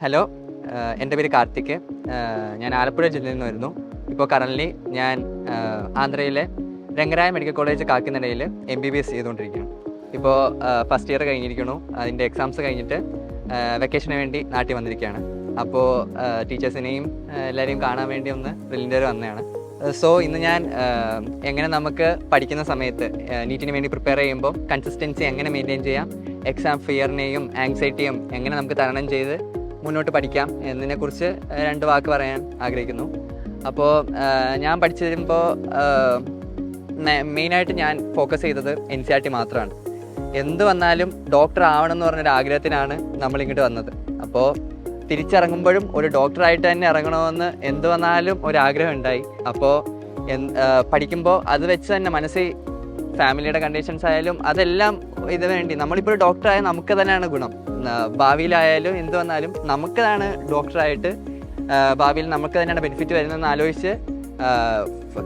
Hello എന്റെ പേര് കാർത്തിക്. ഞാൻ ആലപ്പുഴ ജില്ലയിൽ നിന്ന് വരുന്നു. ഇപ്പോൾ കറന്റ്ലി ഞാൻ ആന്ധ്രയിലെ Rangaraya medical college കാക്കിനടയിൽ M B B S ചെയ്തുകൊണ്ടിരിക്കുന്നു ഇപ്പോൾ ഫസ്റ്റ് ഇയർ കഴിഞ്ഞിരിക്കുന്നു. അതിന്റെ എക്സാംസ് കഴിഞ്ഞിട്ട് വെക്കേഷന് വേണ്ടി നാട്ടിൽ വന്നിരിക്കുകയാണ്. അപ്പോൾ ടീച്ചേഴ്സിനെയും എല്ലാവരെയും കാണാൻ വേണ്ടി ഒന്ന് പ്രിലിന്റെ വന്നതാണ്. സോ ഇന്ന് ഞാൻ എങ്ങനെ നമുക്ക് പഠിക്കുന്ന സമയത്ത് നീറ്റിന് വേണ്ടി പ്രിപ്പയർ ചെയ്യുമ്പോൾ കൺസിസ്റ്റൻസി എങ്ങനെ മെയിന്റെയിൻ ചെയ്യാം എക്സാം ഫിയറിനെയും ആങ്സൈറ്റിയും എങ്ങനെ നമുക്ക് തരണം ചെയ്ത് മുന്നോട്ട് പഠിക്കാം എന്നതിനെക്കുറിച്ച് രണ്ട് വാക്ക് പറയാൻ ആഗ്രഹിക്കുന്നു. അപ്പോൾ ഞാൻ പഠിച്ചു വരുമ്പോൾ മെയിനായിട്ട് ഞാൻ ഫോക്കസ് ചെയ്തത് എൻ സി ആർ ടി മാത്രമാണ് എന്ത് വന്നാലും ഡോക്ടർ ആവണം എന്ന് പറഞ്ഞൊരു ആഗ്രഹത്തിനാണ് നമ്മൾ ഇങ്ങോട്ട് വന്നത്. അപ്പോൾ തിരിച്ചിറങ്ങുമ്പോഴും ഒരു ഡോക്ടറായിട്ട് തന്നെ ഇറങ്ങണമെന്ന് എന്ത് വന്നാലും ഒരു ആഗ്രഹം ഉണ്ടായി. അപ്പോൾ പഠിക്കുമ്പോൾ അത് വെച്ച് തന്നെ മനസ്സിൽ ഫാമിലിയുടെ കണ്ടീഷൻസ് ആയാലും അതെല്ലാം ഇത് വേണ്ടി. നമ്മളിപ്പോൾ ഒരു ഡോക്ടറായ നമുക്ക് തന്നെയാണ് ഗുണം. ഭാവിയിലായാലും എന്ത് വന്നാലും നമുക്കതാണ് ഡോക്ടറായിട്ട് ഭാവിയിൽ നമുക്ക് തന്നെയാണ് ബെനിഫിറ്റ് വരുന്നതെന്ന് ആലോചിച്ച്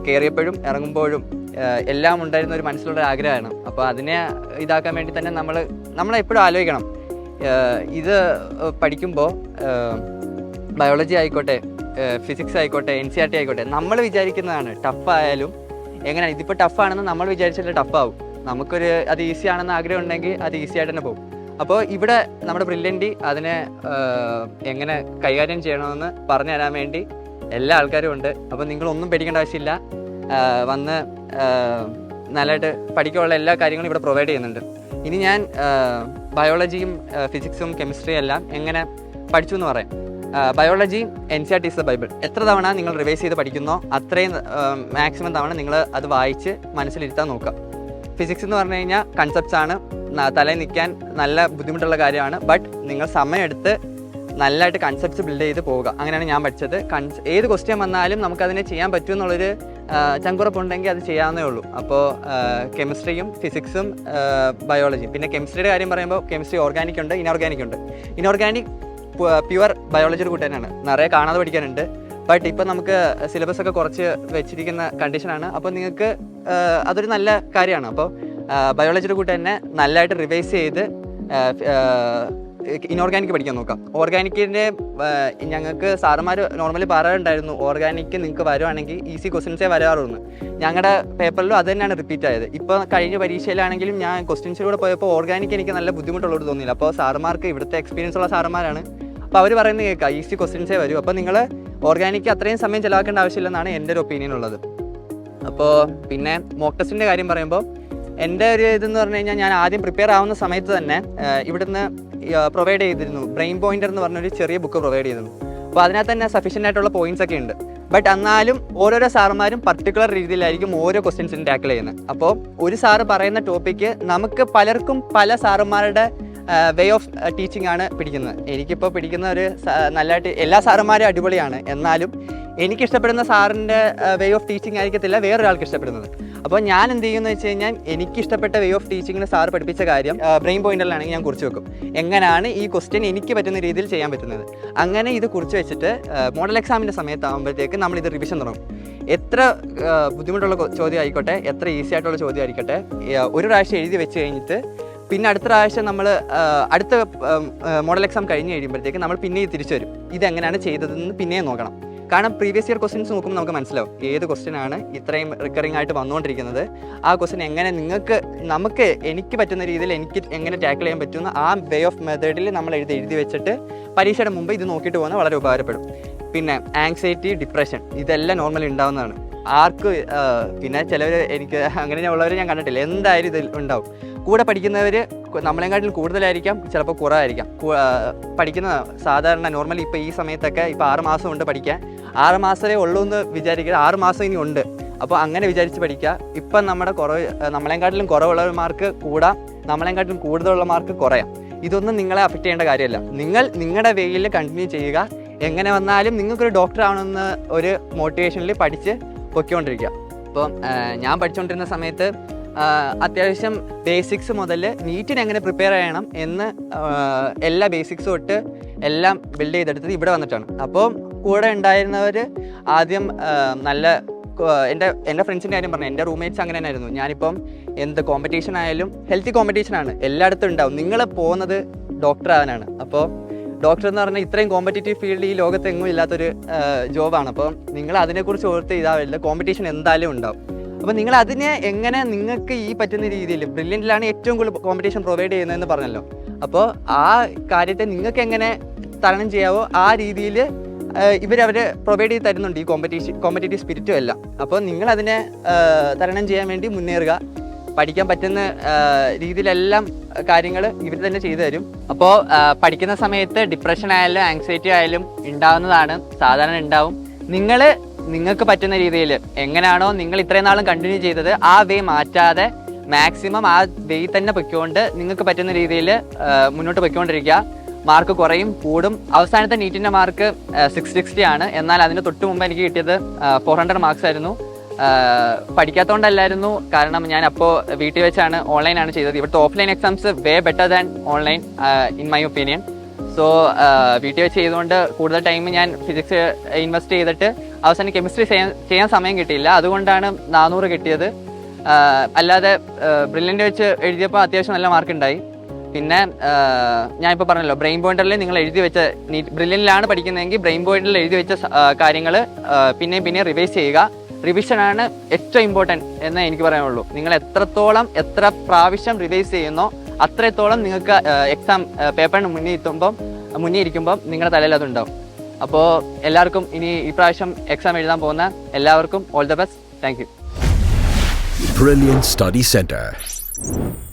കയറിയപ്പോഴും ഇറങ്ങുമ്പോഴും എല്ലാം ഉണ്ടായിരുന്ന ഒരു മനസ്സിലുള്ള ആഗ്രഹമാണ്. അപ്പോൾ അതിനെ ഇതാക്കാൻ വേണ്ടി തന്നെ നമ്മൾ നമ്മളെപ്പോഴും ആലോചിക്കണം. ഇത് പഠിക്കുമ്പോൾ ബയോളജി ആയിക്കോട്ടെ ഫിസിക്സ് ആയിക്കോട്ടെ എൻ സി ആർ ടി ആയിക്കോട്ടെ നമ്മൾ വിചാരിക്കുന്നതാണ് ടഫായാലും എങ്ങനെയാണ് ഇതിപ്പോൾ ടഫാണെന്ന് നമ്മൾ വിചാരിച്ചിട്ട് ടഫാവും നമുക്കൊരു അത് ഈസി ആണെന്ന് ആഗ്രഹം ഉണ്ടെങ്കിൽ അത് ഈസി ആയിട്ട് തന്നെ പോകും. അപ്പോൾ ഇവിടെ നമ്മുടെ ബ്രില്യന്റി അതിനെ എങ്ങനെ കൈകാര്യം ചെയ്യണമെന്ന് പറഞ്ഞു തരാൻ വേണ്ടി എല്ലാ ആൾക്കാരും ഉണ്ട്. അപ്പോൾ നിങ്ങളൊന്നും പേടിക്കേണ്ട ആവശ്യമില്ല. വന്ന് നല്ലതായിട്ട് പഠിക്കാനുള്ള എല്ലാ കാര്യങ്ങളും ഇവിടെ പ്രൊവൈഡ് ചെയ്യുന്നുണ്ട്. ഇനി ഞാൻ ബയോളജിയും ഫിസിക്സും കെമിസ്ട്രിയും എല്ലാം എങ്ങനെ പഠിച്ചു എന്ന് പറയാം. Biology N C R T is bible എത്ര തവണ നിങ്ങൾ റിവൈസ് ചെയ്ത് പഠിക്കുന്നോ അത്രയും മാക്സിമം തവണ നിങ്ങൾ അത് വായിച്ച് മനസ്സിലിരുത്താൻ നോക്കുക. ഫിസിക്സ് എന്ന് പറഞ്ഞു കഴിഞ്ഞാൽ കൺസെപ്റ്റ്സ് ആണ്. തലയിൽ നിൽക്കാൻ നല്ല ബുദ്ധിമുട്ടുള്ള കാര്യമാണ്. ബട്ട് നിങ്ങൾ സമയമെടുത്ത് നല്ലതായിട്ട് കൺസെപ്റ്റ്സ് ബിൽഡ് ചെയ്ത് പോവുക. അങ്ങനെയാണ് ഞാൻ പഠിച്ചത്. കൺസ് ഏത് ക്വസ്റ്റ്യൻ വന്നാലും നമുക്കതിനെ ചെയ്യാൻ പറ്റും എന്നുള്ളൊരു ചങ്കുറപ്പുണ്ടെങ്കിൽ അത് ചെയ്യാവുന്നേ ഉള്ളൂ. അപ്പോൾ കെമിസ്ട്രിയും ഫിസിക്സും ബയോളജിയും പിന്നെ കെമിസ്ട്രിയുടെ കാര്യം പറയുമ്പോൾ കെമിസ്ട്രി ഓർഗാനിക് ഉണ്ട് ഇനോർഗാനിക് ഉണ്ട്. ഇനോർഗാനിക് പ്യുവർ ബയോളജിയുടെ കൂട്ടി തന്നെയാണ് നിറയെ കാണാതെ പഠിക്കാനുണ്ട്. ബട്ട് ഇപ്പം നമുക്ക് സിലബസ് ഒക്കെ കുറച്ച് വെച്ചിരിക്കുന്ന കണ്ടീഷനാണ് അപ്പോൾ നിങ്ങൾക്ക് അതൊരു നല്ല കാര്യമാണ്. അപ്പോൾ ബയോളജിയുടെ കൂട്ട് തന്നെ നല്ലതായിട്ട് റിവൈസ് ചെയ്ത് ഇനോർഗാനിക് പഠിക്കാൻ നോക്കാം. ഓർഗാനിക്കിന്റെ ഞങ്ങൾക്ക് സാറന്മാർ നോർമലി പറയാറുണ്ടായിരുന്നു ഓർഗാനിക് നിങ്ങൾക്ക് വരുവാണെങ്കിൽ ഈസി ക്വസ്റ്റ്യൻസേ വരാറുള്ളൂ. ഞങ്ങളുടെ പേപ്പറിലും അത് തന്നെയാണ് റിപ്പീറ്റ് ആയത്. ഇപ്പോൾ കഴിഞ്ഞ പരീക്ഷയിലാണെങ്കിലും ഞാൻ ക്വസ്റ്റ്യൻസിലൂടെ പോയപ്പോൾ ഓർഗാനിക് എനിക്ക് നല്ല ബുദ്ധിമുട്ടുള്ളത് തോന്നിയില്ല. അപ്പോൾ സാർമാർക്ക് ഇവിടുത്തെ എക്സ്പീരിയൻസ് ഉള്ള സാർമാരാണ് അപ്പോൾ അവർ പറയുന്നത് കേൾക്കാം ഈസി ക്വസ്റ്റ്യൻസേ വരും. അപ്പോൾ നിങ്ങൾ ഓർഗാനിക് അത്രയും സമയം ചിലവാക്കേണ്ട ആവശ്യമില്ലെന്നാണ് എന്റെ ഒരു ഒപ്പീനിയൻ ഉള്ളത്. അപ്പോൾ പിന്നെ മോക്ക് ടെസ്റ്റിന്റെ കാര്യം പറയുമ്പോൾ എന്റെ ഒരു ഇതെന്ന് പറഞ്ഞു കഴിഞ്ഞാൽ ഞാൻ ആദ്യം പ്രിപ്പയർ ആവുന്ന സമയത്ത് തന്നെ ഇവിടുന്ന് പ്രൊവൈഡ് ചെയ്തിരുന്നു. ബ്രെയിൻ പോയിന്റർ എന്ന് പറഞ്ഞൊരു ചെറിയ ബുക്ക് പ്രൊവൈഡ് ചെയ്തിരുന്നു. അപ്പോൾ അതിനകത്ത് തന്നെ സഫീഷ്യന്റ് ആയിട്ടുള്ള പോയിന്റ്സ് ഒക്കെ ഉണ്ട്. ബട്ട് എന്നാലും ഓരോരോ സാറുമാരും പർട്ടിക്കുലർ രീതിയിലായിരിക്കും ഓരോ ക്വസ്റ്റ്യൻസിനും ടാക്കിൾ ചെയ്യുന്നത്. അപ്പോൾ ഒരു സാറ് പറയുന്ന ടോപ്പിക്ക് നമുക്ക് പലർക്കും പല സാറുമാരുടെ വേ ഓഫ് ടീച്ചിങ് ആണ് പിടിക്കുന്നത്. എനിക്കിപ്പോൾ പിടിക്കുന്ന ഒരു നല്ലതായിട്ട് എല്ലാ സാറുമാരും അടിപൊളിയാണ്. എന്നാലും എനിക്കിഷ്ടപ്പെടുന്ന സാറിന്റെ വേ ഓഫ് ടീച്ചിങ് ആയിരിക്കത്തില്ല വേറൊരാൾക്ക് ഇഷ്ടപ്പെടുന്നത്. അപ്പോൾ ഞാൻ എന്ത് ചെയ്യുമെന്ന് വെച്ച് കഴിഞ്ഞാൽ എനിക്ക് ഇഷ്ടപ്പെട്ട വേ ഓഫ് ടീച്ചിങ്ങിന് സാർ പഠിപ്പിച്ച കാര്യം ബ്രെയിൻ പോയിന്റിലാണെങ്കിൽ ഞാൻ കുറിച്ച് വെക്കും. എങ്ങനെയാണ് ഈ ക്വസ്റ്റ്യൻ എനിക്ക് പറ്റുന്ന രീതിയിൽ ചെയ്യാൻ പറ്റുന്നത്? അങ്ങനെ ഇത് കുറിച്ച് വെച്ചിട്ട് മോഡൽ എക്സാമിന്റെ സമയത്താകുമ്പോഴത്തേക്ക് നമ്മൾ ഇത് റിവിഷൻ തുടങ്ങും. എത്ര ബുദ്ധിമുട്ടുള്ള ചോദ്യം ആയിക്കോട്ടെ എത്ര ഈസി ആയിട്ടുള്ള ചോദ്യം ആയിക്കോട്ടെ ഒരു പ്രാവശ്യം എഴുതി വെച്ച് കഴിഞ്ഞിട്ട് പിന്നെ അടുത്ത പ്രാവശ്യം നമ്മൾ അടുത്ത മോഡൽ എക്സാം കഴിഞ്ഞ് കഴിയുമ്പോഴത്തേക്ക് നമ്മൾ പിന്നെ തിരിച്ചു വരും. ഇതെങ്ങനെയാണ് ചെയ്തതെന്ന് പിന്നെയും നോക്കണം. കാരണം പ്രീവിയസ് ഇയർ ക്വസ്റ്റ്യൻസ് നോക്കുമ്പോൾ നമുക്ക് മനസ്സിലാവും ഏത് ക്വസ്റ്റ്യൻ ആണ് ഇത്രയും റിക്കറിംഗ് ആയിട്ട് വന്നുകൊണ്ടിരിക്കുന്നത്. ആ ക്വസ്റ്റ്യൻ എങ്ങനെ നിങ്ങൾക്ക് നമുക്ക് എനിക്ക് പറ്റുന്ന രീതിയിൽ എനിക്ക് എങ്ങനെ ടാക്കിൾ ചെയ്യാൻ പറ്റുന്ന ആ വേ ഓഫ് മെത്തേഡിൽ നമ്മൾ എഴുതി എഴുതി വെച്ചിട്ട് പരീക്ഷയുടെ മുമ്പ് ഇത് നോക്കിയിട്ട് പോകുന്നത് വളരെ ഉപകാരപ്പെടും. പിന്നെ ആങ്സൈറ്റി ഡിപ്രഷൻ ഇതെല്ലാം നോർമലി ഉണ്ടാവുന്നതാണ്. ആർക്ക് പിന്നെ ചിലവർ എനിക്ക് അങ്ങനെ ഉള്ളവർ ഞാൻ കണ്ടിട്ടില്ല. എന്തായാലും ഇതിൽ ഉണ്ടാവും. കൂടെ പഠിക്കുന്നവർ നമ്മളെക്കാട്ടിൽ കൂടുതലായിരിക്കാം ചിലപ്പോൾ കുറവായിരിക്കാം. പഠിക്കുന്ന സാധാരണ നോർമലി ഇപ്പോൾ ഈ സമയത്തൊക്കെ ഇപ്പോൾ ആറ് മാസം ഉണ്ട് പഠിക്കാൻ ആറ് മാസമേ ഉള്ളൂ എന്ന് വിചാരിക്കുക ആറ് മാസം ഇനി ഉണ്ട്. അപ്പോൾ അങ്ങനെ വിചാരിച്ച് പഠിക്കുക. ഇപ്പം നമ്മുടെ കുറവ് നമ്മളെക്കാട്ടിലും കുറവുള്ള മാർക്ക് കൂടാം. നമ്മളെക്കാട്ടിലും കൂടുതലുള്ള മാർക്ക് കുറയാം. ഇതൊന്നും നിങ്ങളെ അഫക്റ്റ് ചെയ്യേണ്ട കാര്യമല്ല. നിങ്ങൾ നിങ്ങളുടെ വേയിൽ കണ്ടിന്യൂ ചെയ്യുക. എങ്ങനെ വന്നാലും നിങ്ങൾക്കൊരു ഡോക്ടർ ആവണമെന്ന് ഒരു മോട്ടിവേഷനിൽ പഠിച്ച് പൊയ്ക്കൊണ്ടിരിക്കുക. അപ്പോൾ ഞാൻ പഠിച്ചുകൊണ്ടിരുന്ന സമയത്ത് അത്യാവശ്യം ബേസിക്സ് മുതൽ നീറ്റിന് എങ്ങനെ പ്രിപ്പയർ ചെയ്യണം എന്ന് എല്ലാ ബേസിക്സും ഇട്ട് എല്ലാം ബിൽഡ് ചെയ്തെടുത്തത് ഇവിടെ വന്നിട്ടാണ്. അപ്പോൾ കൂടെ ഉണ്ടായിരുന്നവർ ആദ്യം നല്ല എന്റെ എന്റെ ഫ്രണ്ട്സിന്റെ കാര്യം പറഞ്ഞു എന്റെ റൂംമേറ്റ്സ് അങ്ങനെ തന്നെയായിരുന്നു. ഞാനിപ്പം എന്ത് കോമ്പറ്റീഷൻ ആയാലും ഹെൽത്തി കോമ്പറ്റീഷൻ ആണ്. എല്ലായിടത്തും ഉണ്ടാവും. നിങ്ങൾ പോകുന്നത് ഡോക്ടർ ആവാനാണ്. അപ്പോൾ ഡോക്ടർ എന്ന് പറഞ്ഞാൽ ഇത്രയും കോമ്പറ്റേറ്റീവ് ഫീൽഡ് ഈ ലോകത്ത് എങ്ങും ഇല്ലാത്തൊരു ജോബാണ് അപ്പോൾ നിങ്ങൾ അതിനെക്കുറിച്ച് ഓർത്ത് ഇതാവില്ല കോമ്പറ്റീഷൻ എന്തായാലും ഉണ്ടാവും. അപ്പോൾ നിങ്ങൾ അതിനെ എങ്ങനെ നിങ്ങൾക്ക് ഈ പറ്റുന്ന രീതിയിൽ ബ്രില്യന്റിലാണ് ഏറ്റവും കൂടുതൽ കോമ്പറ്റീഷൻ പ്രൊവൈഡ് ചെയ്യുന്നതെന്ന് പറഞ്ഞല്ലോ. അപ്പോൾ ആ കാര്യത്തെ നിങ്ങൾക്ക് എങ്ങനെ തരണം ചെയ്യാവോ ആ രീതിയിൽ ഇവരവർ പ്രൊവൈഡ് ചെയ്ത് തരുന്നുണ്ട് ഈ കോമ്പറ്റീഷൻ കോമ്പറ്റേറ്റീവ് സ്പിരിറ്റും എല്ലാം. അപ്പോൾ നിങ്ങളതിനെ തരണം ചെയ്യാൻ വേണ്ടി മുന്നേറുക. പഠിക്കാൻ പറ്റുന്ന രീതിയിലെല്ലാം കാര്യങ്ങൾ ഇവർ തന്നെ ചെയ്തു തരും. അപ്പോൾ പഠിക്കുന്ന സമയത്ത് ഡിപ്രഷൻ ആയാലും ആങ്സൈറ്റി ആയാലും ഉണ്ടാവുന്നതാണ്. സാധാരണ ഉണ്ടാവും. നിങ്ങൾ നിങ്ങൾക്ക് പറ്റുന്ന രീതിയിൽ എങ്ങനെയാണോ നിങ്ങൾ ഇത്രയും നാളും കണ്ടിന്യൂ ചെയ്തത് ആ വേ മാറ്റാതെ മാക്സിമം ആ വേ തന്നെ പൊയ്ക്കൊണ്ട് നിങ്ങൾക്ക് പറ്റുന്ന രീതിയിൽ മുന്നോട്ട് പൊയ്ക്കൊണ്ടിരിക്കുക. മാർക്ക് കുറയും കൂടും. അവസാനത്തെ നീറ്റിന്റെ മാർക്ക് സിക്സ് സിക്സ്റ്റി ആണ്. എന്നാൽ അതിന് തൊട്ട് മുമ്പ് എനിക്ക് കിട്ടിയത് ഫോർ ഹൺഡ്രഡ് മാർക്സ് ആയിരുന്നു. പഠിക്കാത്തതുകൊണ്ടല്ലായിരുന്നു കാരണം ഞാൻ അപ്പോൾ വീട്ടിൽ വെച്ചാണ് ഓൺലൈനാണ് ചെയ്തത്. ഇവിടുത്തെ offline exams way better than online in my opinion so വീട്ടിൽ വെച്ച് ചെയ്തുകൊണ്ട് കൂടുതൽ ടൈം ഞാൻ ഫിസിക്സ് ഇൻവെസ്റ്റ് ചെയ്തിട്ട് അവസാനം കെമിസ്ട്രി ചെയ്യാൻ സമയം കിട്ടിയില്ല. അതുകൊണ്ടാണ് നാനൂറ് കിട്ടിയത്. അല്ലാതെ ബ്രില്യന്റ് വെച്ച് എഴുതിയപ്പോൾ അത്യാവശ്യം നല്ല മാർക്ക് ഉണ്ടായി. പിന്നെ ഞാൻ ഇപ്പോൾ പറഞ്ഞല്ലോ ബ്രെയിൻ പോയിന്ററിൽ നിങ്ങൾ എഴുതി വെച്ച ബ്രില്യനിലാണ് പഠിക്കുന്നതെങ്കിൽ ബ്രെയിൻ പോയിന്റിൽ എഴുതി വെച്ച കാര്യങ്ങൾ പിന്നെയും പിന്നെ റിവൈസ് ചെയ്യുക. റിവിഷനാണ് ഏറ്റവും ഇമ്പോർട്ടന്റ് എന്ന് എനിക്ക് പറയാനുള്ളൂ. നിങ്ങൾ എത്രത്തോളം എത്ര പ്രാവശ്യം റിവൈസ് ചെയ്യുന്നോ അത്രത്തോളം നിങ്ങൾക്ക് എക്സാം പേപ്പറിന് മുന്നിൽ എത്തുമ്പം മുന്നിൽ ഇരിക്കുമ്പം നിങ്ങളുടെ തലയിൽ അതുണ്ടാവും. അപ്പോൾ എല്ലാവർക്കും ഇനി ഈ പ്രാവശ്യം എക്സാം എഴുതാൻ പോകുന്ന എല്ലാവർക്കും all the best thank you Study Center.